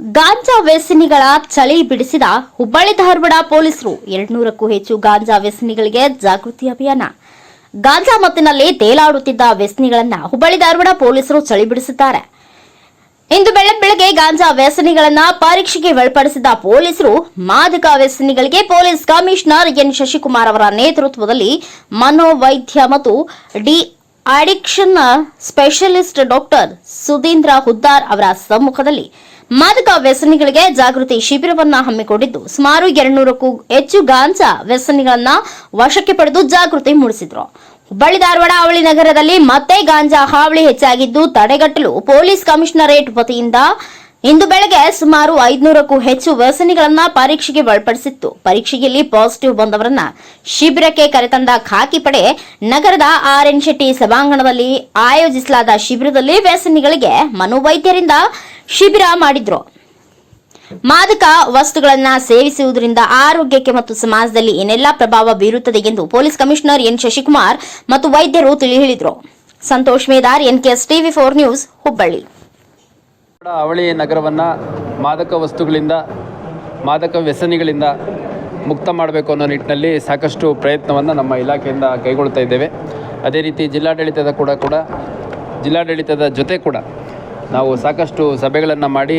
ಗಾಂಜಾ ವ್ಯಸನಿಗಳ ಚಳಿ ಬಿಡಿಸಿದ ಹುಬ್ಬಳ್ಳಿ ಧಾರವಾಡ ಪೊಲೀಸರು ಎರಡ್ನೂರಕ್ಕೂ ಹೆಚ್ಚು ಗಾಂಜಾ ವ್ಯಸನಿಗಳಿಗೆ ಜಾಗೃತಿ ಅಭಿಯಾನ. ಗಾಂಜಾ ಮತ್ತಿನಲ್ಲಿ ತೇಲಾಡುತ್ತಿದ್ದ ವ್ಯಸನಿಗಳನ್ನ ಹುಬ್ಬಳ್ಳಿ ಧಾರವಾಡ ಪೊಲೀಸರು ಚಳಿ ಬಿಡಿಸಿದ್ದಾರೆ. ಇಂದು ಬೆಳಗ್ಗೆ ಬೆಳಗ್ಗೆ ಗಾಂಜಾ ವ್ಯಸನಿಗಳನ್ನ ಪರೀಕ್ಷೆಗೆ ಒಳಪಡಿಸಿದ ಪೊಲೀಸರು ಮಾದಕ ವ್ಯಸನಿಗಳಿಗೆ ಪೊಲೀಸ್ ಕಮಿಷನರ್ ಎನ್. ಶಶಿಕುಮಾರ್ ಅವರ ನೇತೃತ್ವದಲ್ಲಿ ಮನೋವೈದ್ಯ ಮತ್ತು de. Addiction specialist doctor Sudhindra Huddar ಅವರ ಸಮ್ಮುಖದಲ್ಲಿ ಮಾದಕ ವ್ಯಸನಿಗಳಿಗೆ ಜಾಗೃತಿ ಶಿಬಿರವನ್ನ ಹಮ್ಮಿಕೊಂಡಿದ್ದು, ಸುಮಾರು ಎರಡ್ನೂರಕ್ಕೂ ಹೆಚ್ಚು ಗಾಂಜಾ ವ್ಯಸನಿಗಳನ್ನ ವಶಕ್ಕೆ ಪಡೆದು ಜಾಗೃತಿ ಮೂಡಿಸಿದ್ರು. ಹುಬ್ಬಳ್ಳಿ ಧಾರವಾಡ ಅವಳಿ ನಗರದಲ್ಲಿ ಮತ್ತೆ ಗಾಂಜಾ ಹಾವಳಿ ಹೆಚ್ಚಾಗಿದ್ದು, ತಡೆಗಟ್ಟಲು ಪೊಲೀಸ್ ಕಮಿಷನರೇಟ್ ವತಿಯಿಂದ ಇಂದು ಬೆಳಗ್ಗೆ ಸುಮಾರು ಐದುನೂರಕ್ಕೂ ಹೆಚ್ಚು ವ್ಯಸನಿಗಳನ್ನ ಪರೀಕ್ಷೆಗೆ ಒಳಪಡಿಸಿತ್ತು. ಪರೀಕ್ಷೆಯಲ್ಲಿ ಪಾಸಿಟಿವ್ ಬಂದವರನ್ನ ಶಿಬಿರಕ್ಕೆ ಕರೆತಂದ ಖಾಕಿ ಪಡೆ ನಗರದ ಆರ್ ಎನ್ ಶೆಟ್ಟಿ ಸಭಾಂಗಣದಲ್ಲಿ ಆಯೋಜಿಸಲಾದ ಶಿಬಿರದಲ್ಲಿ ವ್ಯಸನಿಗಳಿಗೆ ಮನೋವೈದ್ಯರಿಂದ ಶಿಬಿರ ಮಾಡಿದ್ರು. ಮಾದಕ ವಸ್ತುಗಳನ್ನ ಸೇವಿಸುವುದರಿಂದ ಆರೋಗ್ಯಕ್ಕೆ ಮತ್ತು ಸಮಾಜದಲ್ಲಿ ಏನೆಲ್ಲ ಪ್ರಭಾವ ಬೀರುತ್ತದೆ ಎಂದು ಪೊಲೀಸ್ ಕಮಿಷನರ್ ಎನ್ ಶಶಿಕುಮಾರ್ ಮತ್ತು ವೈದ್ಯರು ತಿಳಿ ಹೇಳಿದರು Santosh Medar NKS TV four news, Hubballi. ಅವಳಿ ನಗರವನ್ನು ಮಾದಕ ವಸ್ತುಗಳಿಂದ, ಮಾದಕ ವ್ಯಸನಿಗಳಿಂದ ಮುಕ್ತ ಮಾಡಬೇಕು ಅನ್ನೋ ನಿಟ್ಟಿನಲ್ಲಿ ಸಾಕಷ್ಟು ಪ್ರಯತ್ನವನ್ನು ನಮ್ಮ ಇಲಾಖೆಯಿಂದ ಕೈಗೊಳ್ತಾ ಇದ್ದೇವೆ. ಅದೇ ರೀತಿ ಜಿಲ್ಲಾಡಳಿತದ ಕೂಡ ಕೂಡ, ಜಿಲ್ಲಾಡಳಿತದ ಜೊತೆ ಕೂಡ ನಾವು ಸಾಕಷ್ಟು ಸಭೆಗಳನ್ನು ಮಾಡಿ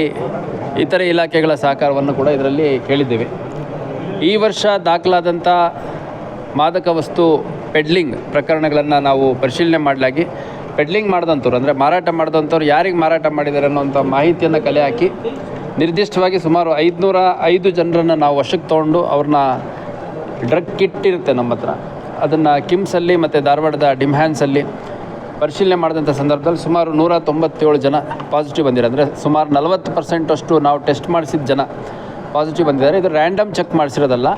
ಇತರೆ ಇಲಾಖೆಗಳ ಸಹಕಾರವನ್ನು ಕೂಡ ಇದರಲ್ಲಿ ಕೇಳಿದ್ದೇವೆ. ಈ ವರ್ಷ ದಾಖಲಾದಂಥ ಮಾದಕ ವಸ್ತು ಪೆಡ್ಲಿಂಗ್ ಪ್ರಕರಣಗಳನ್ನು ನಾವು ಪರಿಶೀಲನೆ ಮಾಡಲಾಗಿ ಪೆಡ್ಲಿಂಗ್ ಮಾಡಿದಂಥವ್ರು, ಅಂದರೆ ಮಾರಾಟ ಮಾಡಿದಂಥವ್ರು ಯಾರಿಗೆ ಮಾರಾಟ ಮಾಡಿದ್ದಾರೆ ಅನ್ನೋಂಥ ಮಾಹಿತಿಯನ್ನು ಕಲೆ ಹಾಕಿ, ನಿರ್ದಿಷ್ಟವಾಗಿ ಸುಮಾರು ಐದುನೂರ ಐದು ಜನರನ್ನು ನಾವು ವಶಕ್ಕೆ ತೊಗೊಂಡು ಅವ್ರನ್ನ ಡ್ರಗ್ ಕಿಟ್ ಇರುತ್ತೆ ನಮ್ಮ ಹತ್ರ. ಅದನ್ನು ಕಿಮ್ಸಲ್ಲಿ ಮತ್ತು ಧಾರವಾಡದ ಡಿಮ್ಹ್ಯಾನ್ಸಲ್ಲಿ ಪರಿಶೀಲನೆ ಮಾಡಿದಂಥ ಸಂದರ್ಭದಲ್ಲಿ ಸುಮಾರು ನೂರ ತೊಂಬತ್ತೇಳು ಜನ ಪಾಸಿಟಿವ್ ಬಂದಿದ್ದಾರೆ. ಅಂದರೆ ಸುಮಾರು ನಲವತ್ತು ಪರ್ಸೆಂಟಷ್ಟು ನಾವು ಟೆಸ್ಟ್ ಮಾಡಿಸಿದ ಜನ ಪಾಸಿಟಿವ್ ಬಂದಿದ್ದಾರೆ. ಇದು ರ್ಯಾಂಡಮ್ ಚೆಕ್ ಮಾಡಿಸಿರೋದಲ್ಲ.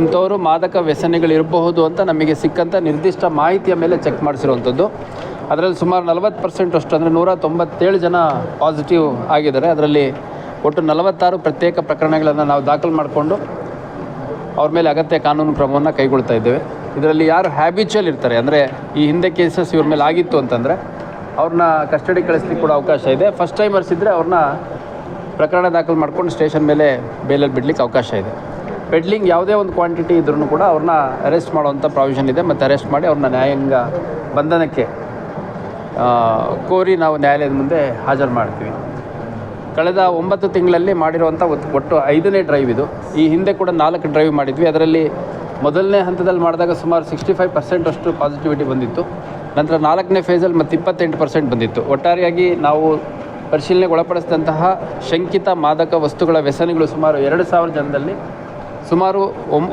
ಇಂಥವರು ಮಾದಕ ವ್ಯಸನಿಗಳಿರಬಹುದು ಅಂತ ನಮಗೆ ಸಿಕ್ಕಂಥ ನಿರ್ದಿಷ್ಟ ಮಾಹಿತಿಯ ಮೇಲೆ ಚೆಕ್ ಮಾಡಿಸಿರುವಂಥದ್ದು. ಅದರಲ್ಲಿ ಸುಮಾರು ನಲವತ್ತು ಪರ್ಸೆಂಟ್ ಅಷ್ಟು ಅಂದರೆ ನೂರ ತೊಂಬತ್ತೇಳು ಜನ ಪಾಸಿಟಿವ್ ಆಗಿದ್ದಾರೆ. ಅದರಲ್ಲಿ ಒಟ್ಟು ನಲವತ್ತಾರು ಪ್ರತ್ಯೇಕ ಪ್ರಕರಣಗಳನ್ನು ನಾವು ದಾಖಲು ಮಾಡಿಕೊಂಡು ಅವ್ರ ಮೇಲೆ ಅಗತ್ಯ ಕಾನೂನು ಕ್ರಮವನ್ನು ಕೈಗೊಳ್ತಾ ಇದ್ದೇವೆ. ಇದರಲ್ಲಿ ಯಾರು ಹ್ಯಾಬಿಚುವಲ್ ಇರ್ತಾರೆ, ಅಂದರೆ ಈ ಹಿಂದೆ ಕೇಸಸ್ ಇವ್ರ ಮೇಲೆ ಆಗಿತ್ತು ಅಂತಂದರೆ ಅವ್ರನ್ನ ಕಸ್ಟಡಿ ಕಳಿಸ್ಲಿಕ್ಕೆ ಕೂಡ ಅವಕಾಶ ಇದೆ. ಫಸ್ಟ್ ಟೈಮರ್ಸ್ ಇದ್ದರೆ ಅವ್ರನ್ನ ಪ್ರಕರಣ ದಾಖಲು ಮಾಡ್ಕೊಂಡು ಸ್ಟೇಷನ್ ಮೇಲೆ ಬೇಲಲ್ಲಿ ಬಿಡಲಿಕ್ಕೆ ಅವಕಾಶ ಇದೆ. ಪೆಡ್ಲಿಂಗ್ ಯಾವುದೇ ಒಂದು ಕ್ವಾಂಟಿಟಿ ಇದ್ರೂ ಕೂಡ ಅವ್ರನ್ನ ಅರೆಸ್ಟ್ ಮಾಡುವಂಥ ಪ್ರಾವಿಷನ್ ಇದೆ. ಮತ್ತು ಅರೆಸ್ಟ್ ಮಾಡಿ ಅವ್ರನ್ನ ನ್ಯಾಯಾಂಗ ಬಂಧನಕ್ಕೆ ಕೋರಿ ನಾವು ನ್ಯಾಯಾಲಯದ ಮುಂದೆ ಹಾಜರು ಮಾಡ್ತೀವಿ. ಕಳೆದ ಒಂಬತ್ತು ತಿಂಗಳಲ್ಲಿ ಮಾಡಿರುವಂಥ ಒಟ್ಟು ಐದನೇ ಡ್ರೈವ್ ಇದು. ಈ ಹಿಂದೆ ಕೂಡ ನಾಲ್ಕು ಡ್ರೈವ್ ಮಾಡಿದ್ವಿ. ಅದರಲ್ಲಿ ಮೊದಲನೇ ಹಂತದಲ್ಲಿ ಮಾಡಿದಾಗ ಸುಮಾರು ಸಿಕ್ಸ್ಟಿ ಫೈವ್ ಪರ್ಸೆಂಟ್ ಅಷ್ಟು ಪಾಸಿಟಿವಿಟಿ ಬಂದಿತ್ತು. ನಂತರ ನಾಲ್ಕನೇ ಫೇಸಲ್ಲಿ ಮತ್ತು ಇಪ್ಪತ್ತೆಂಟು ಪರ್ಸೆಂಟ್ ಬಂದಿತ್ತು. ಒಟ್ಟಾರೆಯಾಗಿ ನಾವು ಪರಿಶೀಲನೆಗೆ ಒಳಪಡಿಸಿದಂತಹ ಶಂಕಿತ ಮಾದಕ ವಸ್ತುಗಳ ವ್ಯಸನಗಳು ಸುಮಾರು ಎರಡು ಸಾವಿರ ಜನದಲ್ಲಿ ಸುಮಾರು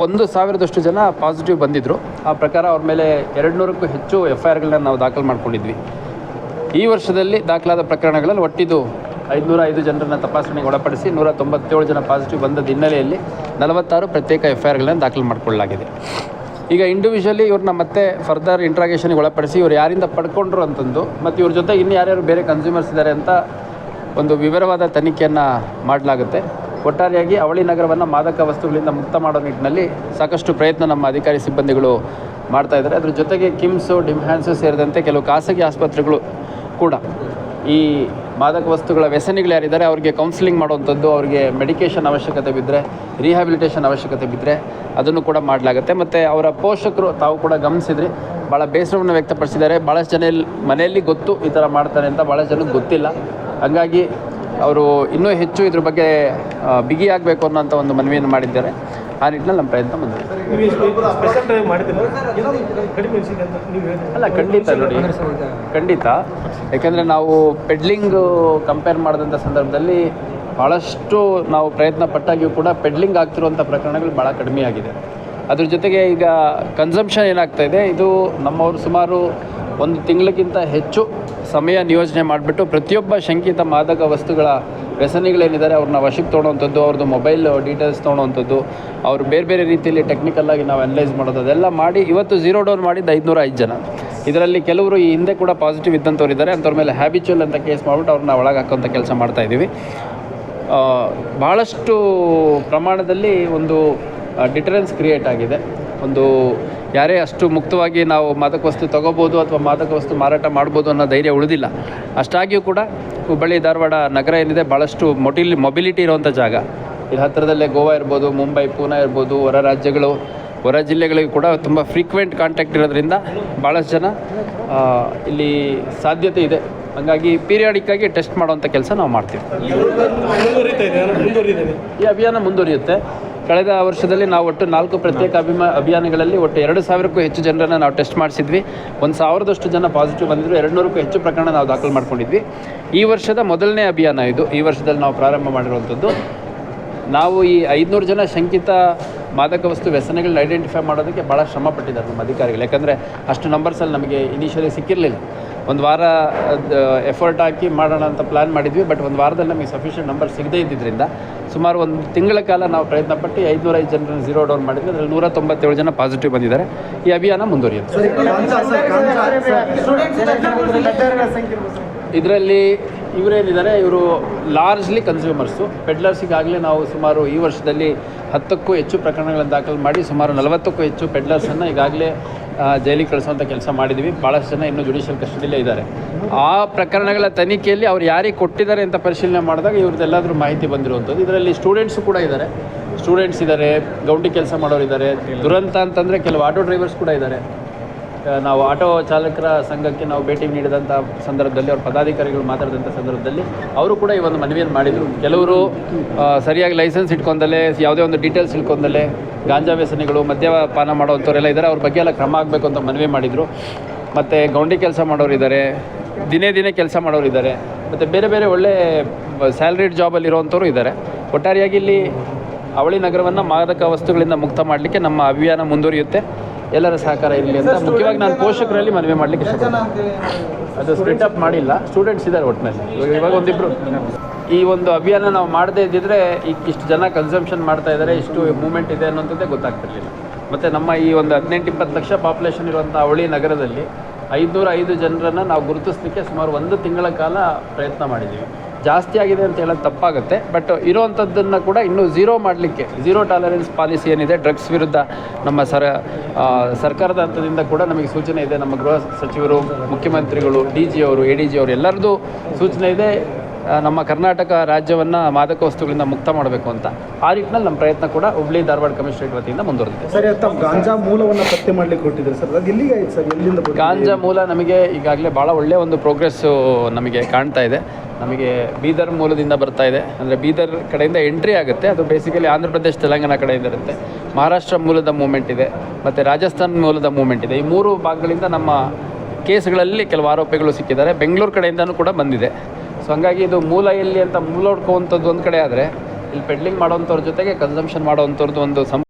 ಒಂದು ಸಾವಿರದಷ್ಟು ಜನ ಪಾಸಿಟಿವ್ ಬಂದಿದ್ದರು ಆ ಪ್ರಕಾರ ಅವ್ರ ಮೇಲೆ ಎರಡು ನೂರಕ್ಕೂ ಹೆಚ್ಚು ಎಫ್ ಐ ಆರ್ಗಳನ್ನ ನಾವು ದಾಖಲು ಮಾಡ್ಕೊಂಡಿದ್ವಿ. ಈ ವರ್ಷದಲ್ಲಿ ದಾಖಲಾದ ಪ್ರಕರಣಗಳಲ್ಲಿ ಒಟ್ಟಿದು ಐದುನೂರ ಐದು ಜನರನ್ನು ತಪಾಸಣೆಗೆ ಒಳಪಡಿಸಿ ನೂರ ತೊಂಬತ್ತೇಳು ಜನ ಪಾಸಿಟಿವ್ ಬಂದ ಹಿನ್ನೆಲೆಯಲ್ಲಿ ನಲವತ್ತಾರು ಪ್ರತ್ಯೇಕ ಎಫ್ ಐ ಆರ್ಗಳನ್ನು ದಾಖಲು ಮಾಡಿಕೊಳ್ಳಲಾಗಿದೆ. ಈಗ ಇಂಡಿವಿಜುವಲಿ ಇವ್ರನ್ನ ಮತ್ತೆ ಫರ್ದರ್ ಇಂಟ್ರಾಗೇಷನ್ಗೆ ಒಳಪಡಿಸಿ ಇವರು ಯಾರಿಂದ ಪಡ್ಕೊಂಡ್ರು ಅಂತಂದು, ಮತ್ತು ಇವ್ರ ಜೊತೆ ಇನ್ನು ಯಾರ್ಯಾರು ಬೇರೆ ಕನ್ಸ್ಯೂಮರ್ಸ್ ಇದ್ದಾರೆ ಅಂತ ಒಂದು ವಿವರವಾದ ತನಿಖೆಯನ್ನು ಮಾಡಲಾಗುತ್ತೆ. ಒಟ್ಟಾರೆಯಾಗಿ ಅವಳಿ ನಗರವನ್ನು ಮಾದಕ ವಸ್ತುಗಳಿಂದ ಮುಕ್ತ ಮಾಡೋ ನಿಟ್ಟಿನಲ್ಲಿ ಸಾಕಷ್ಟು ಪ್ರಯತ್ನ ನಮ್ಮ ಅಧಿಕಾರಿ ಸಿಬ್ಬಂದಿಗಳು ಮಾಡ್ತಾ ಇದ್ದಾರೆ. ಅದ್ರ ಜೊತೆಗೆ ಕಿಮ್ಸು, ಡಿಮ್ಹ್ಯಾನ್ಸು ಸೇರಿದಂತೆ ಕೆಲವು ಖಾಸಗಿ ಆಸ್ಪತ್ರೆಗಳು ಕೂಡ ಈ ಮಾದಕ ವಸ್ತುಗಳ ವ್ಯಸನಿಗಳು ಯಾರಿದ್ದಾರೆ, ಅವರಿಗೆ ಕೌನ್ಸಿಲಿಂಗ್ ಮಾಡುವಂಥದ್ದು, ಅವರಿಗೆ ಮೆಡಿಕೇಷನ್ ಅವಶ್ಯಕತೆ ಬಿದ್ದರೆ ರಿಹ್ಯಾಬಿಲಿಟೇಷನ್ ಅವಶ್ಯಕತೆ ಬಿದ್ದರೆ ಅದನ್ನು ಕೂಡ ಮಾಡಲಾಗುತ್ತೆ. ಮತ್ತು ಅವರ ಪೋಷಕರು ತಾವು ಕೂಡ ಗಮನಿಸಿದ್ರಿ ಭಾಳ ಬೇಸರವನ್ನು ವ್ಯಕ್ತಪಡಿಸಿದ್ದಾರೆ. ಭಾಳಷ್ಟು ಜನ ಮನೆಯಲ್ಲಿ ಗೊತ್ತು ಈ ಥರ ಮಾಡ್ತಾರೆ ಅಂತ ಭಾಳಷ್ಟು ಜನಕ್ಕೆ ಗೊತ್ತಿಲ್ಲ. ಹಾಗಾಗಿ ಅವರು ಇನ್ನೂ ಹೆಚ್ಚು ಇದ್ರ ಬಗ್ಗೆ ಬಿಗಿಯಾಗಬೇಕು ಅನ್ನೋಂಥ ಒಂದು ಮನವಿಯನ್ನು ಮಾಡಿದ್ದಾರೆ. ಆ ನಿಟ್ಟಿನಲ್ಲಿ ನಮ್ಮ ಪ್ರಯತ್ನ ಬಂದಿದೆ. ಅಲ್ಲ ಖಂಡಿತ ನೋಡಿ. ಖಂಡಿತ. ಯಾಕಂದರೆ ನಾವು ಪೆಡ್ಲಿಂಗ್ ಕಂಪೇರ್ ಮಾಡಿದಂಥ ಸಂದರ್ಭದಲ್ಲಿ ಭಾಳಷ್ಟು ನಾವು ಪ್ರಯತ್ನ ಪಟ್ಟಾಗಿಯೂ ಕೂಡ ಪೆಡ್ಲಿಂಗ್ ಆಗ್ತಿರುವಂಥ ಪ್ರಕರಣಗಳು ಭಾಳ ಕಡಿಮೆ ಆಗಿದೆ. ಅದ್ರ ಜೊತೆಗೆ ಈಗ ಕನ್ಸಂಪ್ಷನ್ ಏನಾಗ್ತಾ ಇದೆ? ಇದು ನಮ್ಮವರು ಸುಮಾರು ಒಂದು ತಿಂಗಳಿಗಿಂತ ಹೆಚ್ಚು ಸಮಯ ನಿಯೋಜನೆ ಮಾಡಿಬಿಟ್ಟು ಪ್ರತಿಯೊಬ್ಬ ಶಂಕಿತ ಮಾದಕ ವಸ್ತುಗಳ ವ್ಯಸನಿಗಳೇನಿದ್ದಾರೆ ಅವ್ರನ್ನ ವಶಕ್ಕೆ ತೊಗೊಳೋವಂಥದ್ದು ಅವ್ರದ್ದು ಮೊಬೈಲ್ ಡೀಟೇಲ್ಸ್ ತೊಗೊಳೋವಂಥದ್ದು ಅವ್ರು ಬೇರೆ ಬೇರೆ ರೀತಿಯಲ್ಲಿ ಟೆಕ್ನಿಕಲ್ಲಾಗಿ ನಾವು ಅನಲೈಸ್ ಮಾಡೋದು ಅದೆಲ್ಲ ಮಾಡಿ ಇವತ್ತು ಝೀರೋ ಡೌನ್ ಮಾಡಿದ್ದು ಐದುನೂರ ಐದು ಜನ. ಇದರಲ್ಲಿ ಕೆಲವರು ಈ ಹಿಂದೆ ಕೂಡ ಪಾಸಿಟಿವ್ ಇದ್ದಂಥವ್ರು ಇದ್ದಾರೆ ಅಂಥವ್ರ ಮೇಲೆ ಹ್ಯಾಬಿಚುವಲ್ ಅಂತ ಕೇಸ್ ಮಾಡಿಬಿಟ್ಟು ಅವ್ರನ್ನ ಒಳಗೆ ಹಾಕೋಂಥ ಕೆಲಸ ಮಾಡ್ತಾ ಇದ್ದೀವಿ. ಆ, ಭಾಳಷ್ಟು ಪ್ರಮಾಣದಲ್ಲಿ ಒಂದು ಡಿಟರೆನ್ಸ್ ಕ್ರಿಯೇಟ್ ಆಗಿದೆ. ಒಂದು ಯಾರೇ ಅಷ್ಟು ಮುಕ್ತವಾಗಿ ನಾವು ಮಾದಕ ವಸ್ತು ತಗೋಬೋದು ಅಥವಾ ಮಾದಕ ವಸ್ತು ಮಾರಾಟ ಮಾಡ್ಬೋದು ಅನ್ನೋ ಧೈರ್ಯ ಉಳಿದಿಲ್ಲ. ಅಷ್ಟಾಗಿಯೂ ಕೂಡ ಹುಬ್ಬಳ್ಳಿ ಧಾರವಾಡ ನಗರ ಏನಿದೆ ಭಾಳಷ್ಟು ಮೊಟಿಲ್ ಮೊಬಿಲಿಟಿ ಇರುವಂಥ ಜಾಗ. ಇಲ್ಲಿ ಹತ್ತಿರದಲ್ಲೇ ಗೋವಾ ಇರ್ಬೋದು ಮುಂಬೈ ಪೂನಾ ಇರ್ಬೋದು ಹೊರ ರಾಜ್ಯಗಳು ಹೊರ ಜಿಲ್ಲೆಗಳಿಗೆ ಕೂಡ ತುಂಬ ಫ್ರೀಕ್ವೆಂಟ್ ಕಾಂಟ್ಯಾಕ್ಟ್ ಇರೋದ್ರಿಂದ ಭಾಳಷ್ಟು ಜನ ಇಲ್ಲಿ ಸಾಧ್ಯತೆ ಇದೆ. ಹಾಗಾಗಿ ಪೀರಿಯಾಡಿಕ್ ಆಗಿ ಟೆಸ್ಟ್ ಮಾಡುವಂಥ ಕೆಲಸ ನಾವು ಮಾಡ್ತೀವಿ. ಈ ಅಭಿಯಾನ ಮುಂದುವರಿಯುತ್ತೆ. ಕಳೆದ ವರ್ಷದಲ್ಲಿ ನಾವು ಒಟ್ಟು ನಾಲ್ಕು ಪ್ರತ್ಯೇಕ ಅಭಿಮಾ, ಅಭಿಯಾನಗಳಲ್ಲಿ ಒಟ್ಟು ಎರಡು ಸಾವಿರಕ್ಕೂ ಹೆಚ್ಚು ಜನರನ್ನು ನಾವು ಟೆಸ್ಟ್ ಮಾಡಿಸಿದ್ವಿ. ಒಂದು ಸಾವಿರದಷ್ಟು ಜನ ಪಾಸಿಟಿವ್ ಬಂದಿದ್ರು ಎರಡು ನೂರಕ್ಕೂ ಹೆಚ್ಚು ಪ್ರಕರಣ ನಾವು ದಾಖಲು ಮಾಡ್ಕೊಂಡಿದ್ವಿ. ಈ ವರ್ಷದ ಮೊದಲನೇ ಅಭಿಯಾನ ಇದು. ಈ ವರ್ಷದಲ್ಲಿ ನಾವು ಪ್ರಾರಂಭ ಮಾಡಿರುವಂಥದ್ದು ನಾವು ಈ ಐದುನೂರು ಜನ ಶಂಕಿತ ಮಾದಕ ವಸ್ತು ವ್ಯಸನಗಳನ್ನ ಐಡೆಂಟಿಫೈ ಮಾಡೋದಕ್ಕೆ ಭಾಳ ಶ್ರಮ ಪಟ್ಟಿದ್ದಾರೆ ನಮ್ಮ ಅಧಿಕಾರಿಗಳು. ಯಾಕಂದರೆ ಅಷ್ಟು ನಂಬರ್ಸಲ್ಲಿ ನಮಗೆ ಇನಿಷಿಯಲಿ ಸಿಕ್ಕಿರಲಿಲ್ಲ. ಒಂದು ವಾರ ಎಫರ್ಟ್ ಹಾಕಿ ಮಾಡೋಣ ಅಂತ ಪ್ಲ್ಯಾನ್ ಮಾಡಿದ್ವಿ ಬಟ್ ಒಂದು ವಾರದಲ್ಲಿ ನಮಗೆ ಸಫಿಷಿಯೆಂಟ್ ನಂಬರ್ ಸಿಗದೇ ಇದ್ದಿದ್ದರಿಂದ ಸುಮಾರು ಒಂದು ತಿಂಗಳ ಕಾಲ ನಾವು ಪ್ರಯತ್ನ ಪಟ್ಟು ಐದುನೂರ ಐದು ಜನರನ್ನು ಝೀರೋ ಡೌನ್ ಮಾಡಿದ್ವಿ. ಅದರಲ್ಲಿ ನೂರ ತೊಂಬತ್ತೇಳು ಜನ ಪಾಸಿಟಿವ್ ಬಂದಿದ್ದಾರೆ. ಈ ಅಭಿಯಾನ ಮುಂದುವರಿಯುತ್ತೆ. ಇದರಲ್ಲಿ ಇವರೇನಿದ್ದಾರೆ ಇವರು ಲಾರ್ಜ್ಲಿ ಕನ್ಸ್ಯೂಮರ್ಸು ಪೆಡ್ಲರ್ಸಿಗಾಗಲೇ ನಾವು ಸುಮಾರು ಈ ವರ್ಷದಲ್ಲಿ ಹತ್ತಕ್ಕೂ ಹೆಚ್ಚು ಪ್ರಕರಣಗಳನ್ನು ದಾಖಲು ಮಾಡಿ, ಸುಮಾರು ನಲವತ್ತಕ್ಕೂ ಹೆಚ್ಚು ಪೆಡ್ಲರ್ಸನ್ನು ಈಗಾಗಲೇ ಜೈಲಿಗೆ ಕಳಿಸುವಂಥ ಕೆಲಸ ಮಾಡಿದ್ದೀವಿ. ಭಾಳಷ್ಟು ಜನ ಇನ್ನೂ ಜುಡಿಷಿಯಲ್ ಕಸ್ಟಡಿಯಲ್ಲೇ ಇದ್ದಾರೆ. ಆ ಪ್ರಕರಣಗಳ ತನಿಖೆಯಲ್ಲಿ ಅವ್ರು ಯಾರಿಗೆ ಕೊಟ್ಟಿದ್ದಾರೆ ಅಂತ ಪರಿಶೀಲನೆ ಮಾಡಿದಾಗ ಇವ್ರದ್ದೆಲ್ಲಾದರೂ ಮಾಹಿತಿ ಬಂದಿರುವಂಥದ್ದು. ಇದರಲ್ಲಿ ಸ್ಟೂಡೆಂಟ್ಸು ಕೂಡ ಇದ್ದಾರೆ. ಸ್ಟೂಡೆಂಟ್ಸ್ ಇದ್ದಾರೆ, ಗೌಂಡಿ ಕೆಲಸ ಮಾಡೋರು ಇದ್ದಾರೆ ದುರಂತ ಅಂತಂದರೆ ಕೆಲವು ಆಟೋ ಡ್ರೈವರ್ಸ್ ಕೂಡ ಇದ್ದಾರೆ. ನಾವು ಆಟೋ ಚಾಲಕರ ಸಂಘಕ್ಕೆ ನಾವು ಭೇಟಿ ನೀಡಿದಂಥ ಸಂದರ್ಭದಲ್ಲಿ ಅವ್ರ ಪದಾಧಿಕಾರಿಗಳು ಮಾತಾಡಿದಂಥ ಸಂದರ್ಭದಲ್ಲಿ ಅವರು ಕೂಡ ಈ ಒಂದು ಮನವಿಯನ್ನು ಮಾಡಿದರು. ಕೆಲವರು ಸರಿಯಾಗಿ ಲೈಸೆನ್ಸ್ ಇಟ್ಕೊಂಡಲ್ಲೇ, ಯಾವುದೇ ಒಂದು ಡೀಟೇಲ್ಸ್ ಇಟ್ಕೊಂಡಲ್ಲೇ ಗಾಂಜಾ ವ್ಯಸನಿಗಳು ಮದ್ಯಪಾನ ಮಾಡೋವಂಥವರೆಲ್ಲ ಇದ್ದಾರೆ. ಅವ್ರ ಬಗ್ಗೆ ಎಲ್ಲ ಕ್ರಮ ಆಗಬೇಕು ಅಂತ ಮನವಿ ಮಾಡಿದರು. ಮತ್ತು ಗೌಂಡಿ ಕೆಲಸ ಮಾಡೋರು ಇದ್ದಾರೆ, ದಿನೇ ದಿನೇ ಕೆಲಸ ಮಾಡೋರು ಇದ್ದಾರೆ. ಮತ್ತು ಬೇರೆ ಬೇರೆ ಒಳ್ಳೆ ಸ್ಯಾಲ್ರಿಡ್ ಜಾಬಲ್ಲಿ ಇರೋವಂಥವ್ರು ಇದ್ದಾರೆ. ಒಟ್ಟಾರೆಯಾಗಿ ಇಲ್ಲಿ ಅವಳಿ ನಗರವನ್ನು ಮಾದಕ ವಸ್ತುಗಳಿಂದ ಮುಕ್ತ ಮಾಡಲಿಕ್ಕೆ ನಮ್ಮ ಅಭಿಯಾನ ಮುಂದುವರಿಯುತ್ತೆ. ಎಲ್ಲರ ಸಹಕಾರ ಇರಲಿ ಅಂತ ಮುಖ್ಯವಾಗಿ ನಾನು ಪೋಷಕರಲ್ಲಿ ಮನವಿ ಮಾಡಲಿಕ್ಕೆ ಇಷ್ಟಪಡ್ತೀನಿ. ಅದು ಸ್ಪ್ಲಿಟ್ ಅಪ್ ಮಾಡಿಲ್ಲ. ಸ್ಟೂಡೆಂಟ್ಸ್ ಇದ್ದಾರೆ ಒಟ್ಟಿನಲ್ಲಿ ಇವಾಗ ಒಂದಿಬ್ರು. ಒಂದಿಬ್ಬರು ಈ ಒಂದು ಅಭಿಯಾನ ನಾವು ಮಾಡದೇ ಇದ್ದಿದ್ರೆ ಈಗ ಇಷ್ಟು ಜನ ಕನ್ಸಂಪ್ಷನ್ ಮಾಡ್ತಾ ಇದ್ದಾರೆ ಇಷ್ಟು ಮೂಮೆಂಟ್ ಇದೆ ಅನ್ನೋಂಥದ್ದೇ ಗೊತ್ತಾಗ್ತಿರ್ಲಿಲ್ಲ. ಮತ್ತು ನಮ್ಮ ಈ ಒಂದು ಹದಿನೆಂಟು ಇಪ್ಪತ್ತು ಲಕ್ಷ ಪಾಪ್ಯುಲೇಷನ್ ಇರುವಂಥ ಅವಳಿ ನಗರದಲ್ಲಿ ಐದುನೂರ ಐದು ಜನರನ್ನು ನಾವು ಗುರುತಿಸಲಿಕ್ಕೆ ಸುಮಾರು ಒಂದು ತಿಂಗಳ ಕಾಲ ಪ್ರಯತ್ನ ಮಾಡಿದ್ದೀವಿ. ಜಾಸ್ತಿ ಆಗಿದೆ ಅಂತ ಹೇಳೋದು ತಪ್ಪಾಗುತ್ತೆ. ಬಟ್ ಇರೋವಂಥದ್ದನ್ನು ಕೂಡ ಇನ್ನೂ ಝೀರೋ ಮಾಡಲಿಕ್ಕೆ ಝೀರೋ ಟಾಲರೆನ್ಸ್ ಪಾಲಿಸಿ ಏನಿದೆ ಡ್ರಗ್ಸ್ ವಿರುದ್ಧ ನಮ್ಮ ಸರ ಸರ್ಕಾರದ ಹಂತದಿಂದ ಕೂಡ ನಮಗೆ ಸೂಚನೆ ಇದೆ. ನಮ್ಮ ಗೃಹ ಸಚಿವರು, ಮುಖ್ಯಮಂತ್ರಿಗಳು ಡಿ ಜಿ ಅವರು ಎ ಡಿ ಜಿ ಅವರು ಎಲ್ಲರದ್ದು ಸೂಚನೆ ಇದೆ. ನಮ್ಮ ಕರ್ನಾಟಕ ರಾಜ್ಯವನ್ನು ಮಾದಕ ವಸ್ತುಗಳಿಂದ ಮುಕ್ತ ಮಾಡಬೇಕು ಅಂತ. ಆ ನಿಟ್ಟಿನಲ್ಲಿ ನಮ್ಮ ಪ್ರಯತ್ನ ಕೂಡ ಹುಬ್ಳಿ ಧಾರವಾಡ ಕಮಿಷನರೇಟ್ ವತಿಯಿಂದ ಮುಂದುವರೆದಿದೆ. ಸರ್ ಗಾಂಜಾ ಮೂಲವನ್ನು ಪತ್ತೆ ಮಾಡ್ಲಿಕ್ಕೆ ಕೊಟ್ಟಿದ್ದಾರೆ ಸರ್? ಅದು ಎಲ್ಲಿಗೆ ಆಯ್ತು ಸರ್? ಎಲ್ಲಿಂದ? ಗಾಂಜಾ ಮೂಲ ನಮಗೆ ಈಗಾಗಲೇ ಭಾಳ ಒಳ್ಳೆಯ ಒಂದು ಪ್ರೋಗ್ರೆಸ್ಸು ನಮಗೆ ಕಾಣ್ತಾ ಇದೆ. ನಮಗೆ ಬೀದರ್ ಮೂಲದಿಂದ ಬರ್ತಾ ಇದೆ. ಅಂದರೆ ಬೀದರ್ ಕಡೆಯಿಂದ ಎಂಟ್ರಿ ಆಗುತ್ತೆ. ಅದು ಬೇಸಿಕಲಿ ಆಂಧ್ರ ಪ್ರದೇಶ ತೆಲಂಗಾಣ ಕಡೆಯಿಂದ ಇರುತ್ತೆ. ಮಹಾರಾಷ್ಟ್ರ ಮೂಲದ ಮೂಮೆಂಟ್ ಇದೆ. ಮತ್ತು ರಾಜಸ್ಥಾನ್ ಮೂಲದ ಮೂಮೆಂಟ್ ಇದೆ. ಈ ಮೂರು ಭಾಗಗಳಿಂದ ನಮ್ಮ ಕೇಸ್ಗಳಲ್ಲಿ ಕೆಲವು ಆರೋಪಿಗಳು ಸಿಕ್ಕಿದ್ದಾರೆ. ಬೆಂಗಳೂರು ಕಡೆಯಿಂದನೂ ಕೂಡ ಬಂದಿದೆ. ಸೊ ಹಂಗಾಗಿ ಇದು ಮೂಲ ಎಲ್ಲಿ ಅಂತ ಮೂಲ ಹುಡ್ಕೋವಂಥದ್ದು ಒಂದು ಕಡೆ ಆದರೆ, ಇಲ್ಲಿ ಪೆಡ್ಲಿಂಗ್ ಮಾಡೋವಂಥವ್ರ ಜೊತೆಗೆ ಕನ್ಸಂಪ್ಷನ್ ಮಾಡೋವಂಥವ್ರದ್ದು ಒಂದು ಸಂ